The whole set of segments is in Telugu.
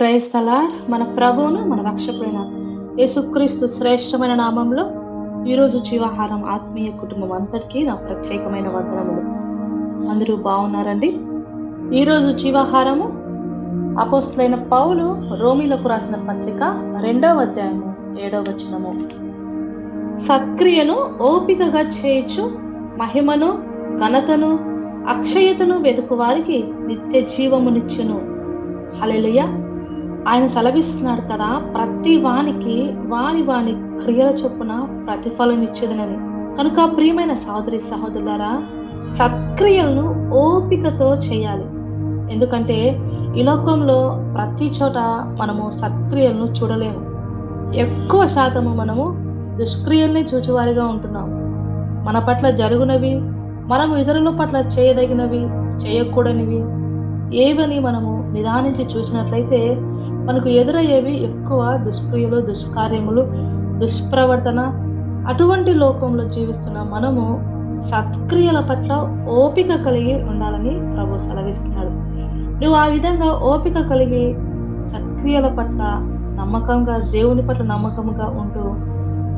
ప్రైజ్ మన ప్రభువును మన రక్షకుడైన యేసుక్రీస్తు శ్రేష్టమైన నామంలో ఈరోజు జీవాహారం ఆత్మీయ కుటుంబం అంతటికీ నా ప్రత్యేకమైన వందనములు. అందరూ బాగున్నారండి? ఈరోజు జీవాహారము అపోస్తులైన పౌలు రోమిలకు రాసిన పత్రిక రెండవ అధ్యాయము ఏడవ వచనము. సత్క్రియను ఓపికగా చేయొచ్చు మహిమను ఘనతను అక్షయతను వెతుకు వారికి నిత్య జీవమునిచ్చును. హలెలుయా ఆయన సెలవిస్తున్నాడు కదా ప్రతి వానికి వాని వాని క్రియల చొప్పున ప్రతిఫలం ఇచ్చేదనని. కనుక ప్రియమైన సహోదరి సహోదరులారా సత్క్రియలను ఓపికతో చేయాలి. ఎందుకంటే ఈ లోకంలో ప్రతి చోట మనము సత్క్రియలను చూడలేము. ఎక్కువ శాతము మనము దుష్క్రియల్ని చూచువారిగా ఉంటున్నాము. మన పట్ల జరుగునవి మనము ఇతరుల పట్ల చేయదగినవి చేయకూడనివి ఏవని మనము నిదానించి చూసినట్లయితే మనకు ఎదురయ్యేవి ఎక్కువ దుష్క్రియలు దుష్కార్యములు దుష్ప్రవర్తన. అటువంటి లోకంలో జీవిస్తున్న మనము సత్క్రియల పట్ల ఓపిక కలిగి ఉండాలని ప్రభు సెలవిస్తున్నాడు. నువ్వు ఆ విధంగా ఓపిక కలిగి సత్క్రియల పట్ల నమ్మకంగా దేవుని పట్ల నమ్మకంగా ఉంటూ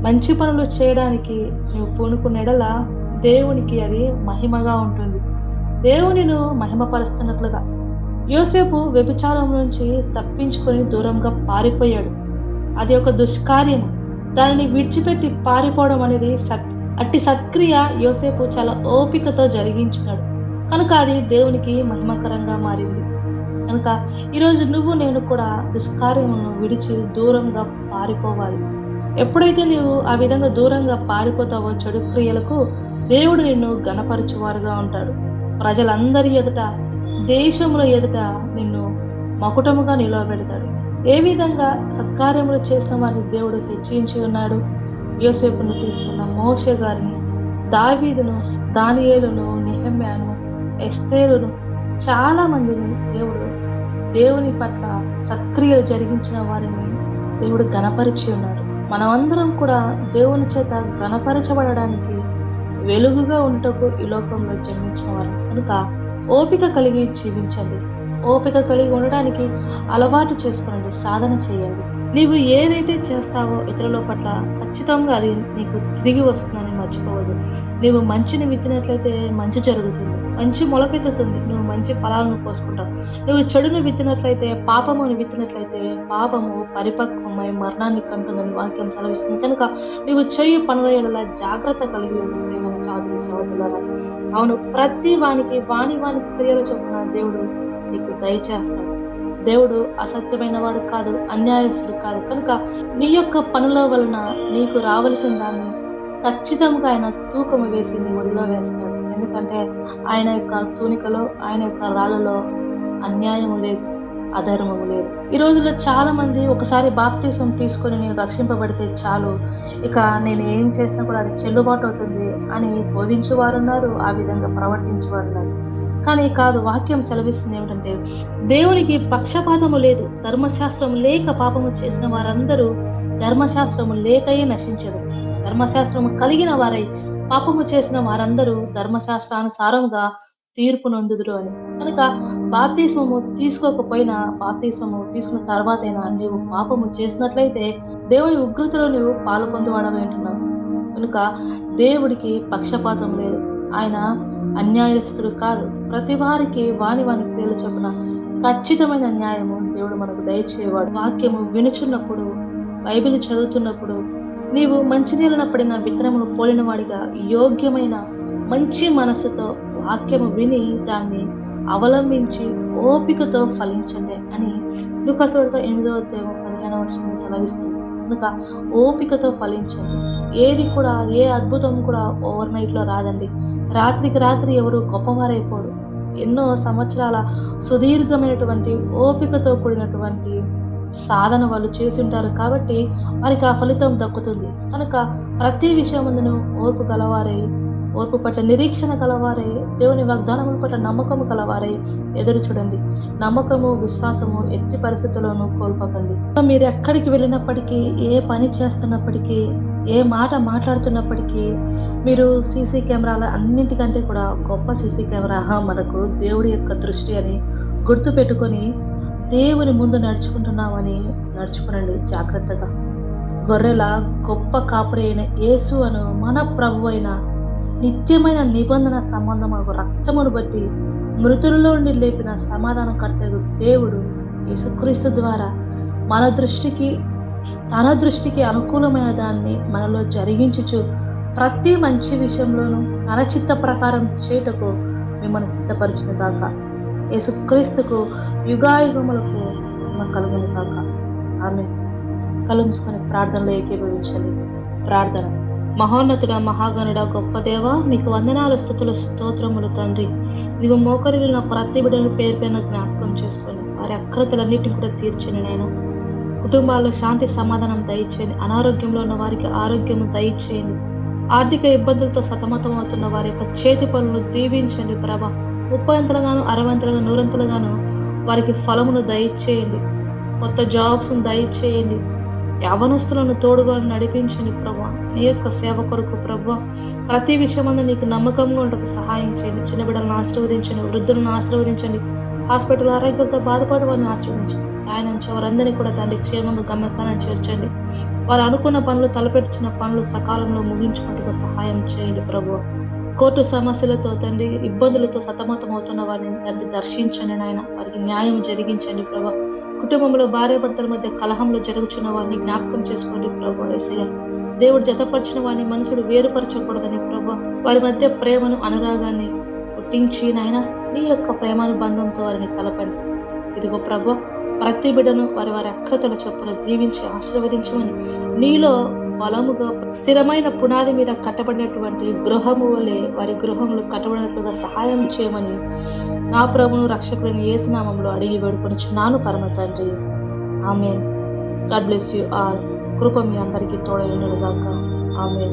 మంచి పనులు చేయడానికి నువ్వు పూనుకునేడల దేవునికి అది మహిమగా ఉంటుంది. దేవునిను మహిమపరుస్తున్నట్లుగా యోసేపు వ్యభిచారం నుంచి తప్పించుకొని దూరంగా పారిపోయాడు. అది ఒక దుష్కార్యము. దానిని విడిచిపెట్టి పారిపోవడం అనేది సత్ అట్టి సత్క్రియ యోసేపు చాలా ఓపికతో జరిగించున్నాడు కనుక అది దేవునికి మహిమకరంగా మారింది. కనుక ఈరోజు నువ్వు నేను కూడా దుష్కార్యమును విడిచి దూరంగా పారిపోవాలి. ఎప్పుడైతే నీవు ఆ విధంగా దూరంగా పారిపోతావో చెడు క్రియలకు దేవుడు నిన్ను గణపరచువారుగా ఉంటాడు. ప్రజలందరి ఎదుట దేశముల ఎదుట నిన్ను మకుటముగా నిలవబెడతాడు. ఏ విధంగా సత్కార్యములు చేసిన వారిని దేవుడు హెచ్చించి ఉన్నాడు? యోసేపును తీసుకున్న మోష గారిని దావీదును దానియేలును నిహమ్యాను ఎస్తేరును చాలా మందిని దేవుడు దేవుని పట్ల సత్క్రియలు జరిగించిన వారిని దేవుడు గణపరిచి ఉన్నాడు. మనమందరం కూడా దేవుని చేత గణపరచబడడానికి వెలుగుగా ఉంటకు ఈ లోకంలో జన్మించిన వారు. కనుక ఓపిక కలిగి జీవించండి. ఓపిక కలిగి ఉండడానికి అలవాటు చేసుకోండి సాధన చేయండి. నీవు ఏదైతే చేస్తావో ఇతరుల పట్ల ఖచ్చితంగా అది నీకు తిరిగి వస్తుందని మర్చిపోవద్దు. నీవు మంచిని విత్తినట్లయితే మంచి జరుగుతుంది. మంచి మొలకెత్తుతుంది. నువ్వు మంచి ఫలాలను పోసుకుంటావు నువ్వు చెడును విత్తినట్లయితే పాపమును విత్తినట్లయితే పాపము పరిపక్వమై మరణాన్ని కంటుందని వాక్యం సెలవిస్తుంది. కనుక నీవు చేయు పనుల ఎడల జాగ్రత్త కలిగి ఉండే సాధన సోదరులారా అవును ప్రతి వానికి వాని వానికి క్రియలు చొప్పున దేవుడు నీకు దయచేస్తాడు దేవుడు అసత్యమైన వాడు కాదు అన్యాయస్తుడు కాదు. కనుక నీ యొక్క పనుల వలన నీకు రావలసిన దాన్ని ఖచ్చితంగా ఆయన తూకము వేసి నీ ఒడిలో వేస్తాడు. ఎందుకంటే ఆయన యొక్క తూనికలో ఆయన యొక్క రాళ్ళలో అన్యాయము లేదు. అధర్మము లేదు ఈ రోజుల్లో చాలా మంది ఒకసారి బాప్తీసం తీసుకొని నేను రక్షింపబడితే చాలు. ఇక నేను ఏం చేసినా కూడా అది చెల్లుబాటు అవుతుంది అని బోధించేవారు ఉన్నారు ఆ విధంగా ప్రవర్తించేవారు ఉన్నారు కానీ కాదు వాక్యం సెలవిస్తుంది ఏమిటంటే దేవునికి పక్షపాతము లేదు ధర్మశాస్త్రం లేక పాపము చేసిన వారందరూ ధర్మశాస్త్రము లేకయే నశించరు ధర్మశాస్త్రము కలిగిన వారై పాపము చేసిన వారందరూ ధర్మశాస్త్రానుసారంగా తీర్పు నొందుదురు అని. కనుక బాప్తీసము తీసుకోకపోయినా బాప్తీసము తీసుకున్న తర్వాతైనా నీవు పాపము చేసినట్లయితే దేవుని ఉగ్రతలో నీవు పాలు పొందువాడవై కనుక దేవుడికి పక్షపాతం లేదు. ఆయన అన్యాయస్తుడు కాదు. ప్రతి వారికి వాని వాని క్రియలు చొప్పున ఖచ్చితమైన న్యాయము దేవుడు మనకు దయచేవాడు. వాక్యము వినుచున్నప్పుడు బైబిల్ చదువుతున్నప్పుడు నీవు మంచినీళ్ళన పడిన విత్తనమును పోలిన వాడిగా యోగ్యమైన మంచి మనసుతో వాక్యము విని దాన్ని అవలంబించి ఓపికతో ఫలించండి అని లుకసుడితో ఎనిమిదో అధ్యాయం పదిహేను వర్షం సెలవిస్తుంది. కనుక ఓపికతో ఫలించండి. ఏది కూడా ఏ అద్భుతం కూడా ఓవర్ నైట్లో రాదండి. రాత్రికి రాత్రి ఎవరు గొప్పవారైపోరు. ఎన్నో సంవత్సరాల సుదీర్ఘమైనటువంటి ఓపికతో కూడినటువంటి సాధన వాళ్ళు చేసి ఉంటారు కాబట్టి వారికి ఆ ఫలితం దక్కుతుంది. కనుక ప్రతి విషయం ముందును ఓర్పు గలవారై ఓర్పు పట్ల నిరీక్షణ కలవారై దేవుని వాగ్దానముల పట్ల నమ్మకము కలవారై. ఎదురు చూడండి. నమ్మకము విశ్వాసము ఎట్టి పరిస్థితుల్లోనూ కోల్పోకండి. మీరు ఎక్కడికి వెళ్ళినప్పటికీ ఏ పని చేస్తున్నప్పటికీ ఏ మాట మాట్లాడుతున్నప్పటికీ మీరు సీసీ కెమెరాల అన్నింటికంటే కూడా గొప్ప సీసీ కెమెరా మనకు దేవుడి యొక్క దృష్టి అని గుర్తు పెట్టుకొని దేవుని ముందు నడుచుకుంటున్నామని నడుచుకునండి జాగ్రత్తగా. గొర్రెల గొప్ప కాపురైన యేసు అను మన ప్రభు అయిన నిత్యమైన నిబంధన సంబంధం రక్తమును బట్టి మృతులలో నుండి లేపిన సమాధానం సమాధానకర్తకు దేవుడు యేసుక్రీస్తు ద్వారా మన దృష్టికి తన దృష్టికి అనుకూలమైన దాన్ని మనలో జరిగించుచు ప్రతి మంచి విషయంలోనూ తన చిత్త ప్రకారం చేయుటకు మిమ్మల్ని సిద్ధపరిచిన కాక యేసుక్రీస్తుకు యుగాయుగములకు మన కలుగును కాక ఆమె కలుముసుకొని ప్రార్థనలో ఏకీభవించాలి ప్రార్థన. మహోన్నతుడ మహాగణుడ గొప్ప దేవ మీకు వందనాలు స్థుతులు స్తోత్రములు తండ్రి. ఇదిగో మోకరిలో నా ప్రతి బిడ్డను పేరు పైన జ్ఞాపకం చేసుకొని వారి అక్రతలన్నింటినీ కూడా తీర్చండి నేను. కుటుంబాల్లో శాంతి సమాధానం దయచేయండి. అనారోగ్యంలో ఉన్న వారికి ఆరోగ్యము దయచేయండి. ఆర్థిక ఇబ్బందులతో సతమతం అవుతున్న వారి యొక్క చేతి పనులు దీవించండి ప్రభ. ముప్పంతలుగాను అరవంతలుగా నూరంతలుగాను వారికి ఫలమును దయచేయండి. కొత్త జాబ్స్ను దయచేయండి. యవనస్తులను తోడుగా నడిపించండి ప్రభా. నీ యొక్క సేవ కొరకు ప్రభా. ప్రతి విషయమందు నీకు నమ్మకంగా ఉండకు సహాయం చేయండి. చిన్న బిడ్డలను ఆశీర్వదించండి. వృద్ధులను ఆశీర్వదించండి. హాస్పిటల్ ఆరోగ్యంతో బాధపడే వారిని ఆశీర్వదించండి. ఆయన నుంచి వారందరినీ కూడా తండ్రి క్షేమంగా గమ్యస్థానం చేర్చండి. వారు అనుకున్న పనులు తలపెట్టిన పనులు సకాలంలో ముగించుకుంటూ సహాయం చేయండి ప్రభు. కోర్టు సమస్యలతో తండ్రి ఇబ్బందులతో సతమతం అవుతున్న వారిని తండ్రి దర్శించండి నాయన. వారికి న్యాయం జరిగించండి ప్రభా. కుటుంబంలో భార్య భర్తల మధ్య కలహంలో జరుగుతున్న వారిని జ్ఞాపకం చేసుకోండి ప్రభు వేసయ్య దేవుడు జతపరిచిన వారిని మనుషుడు వేరుపరచకూడదని ప్రభు. వారి మధ్య ప్రేమను అనురాగాన్ని పుట్టించి నాయన నీ యొక్క ప్రేమానుబంధంతో వారిని కలపండి. ఇదిగో ప్రభా ప్రతి బిడ్డను వారి వారి అక్రతల చొప్పున దీవించి ఆశీర్వదించమని నీలో బలముగా స్థిరమైన పునాది మీద కట్టబడినటువంటి గృహము వలె వారి గృహములు కట్టబడినట్లుగా సహాయం చేయమని నా ప్రభును రక్షకుడిని ఏసునామంలో అడిగి వేడుకొనిచున్నాను పరమ తండ్రి. ఆమె గాడ్ బ్లెస్ యూ ఆల్. కృప మీ అందరికీ తోడైనగాక ఆమె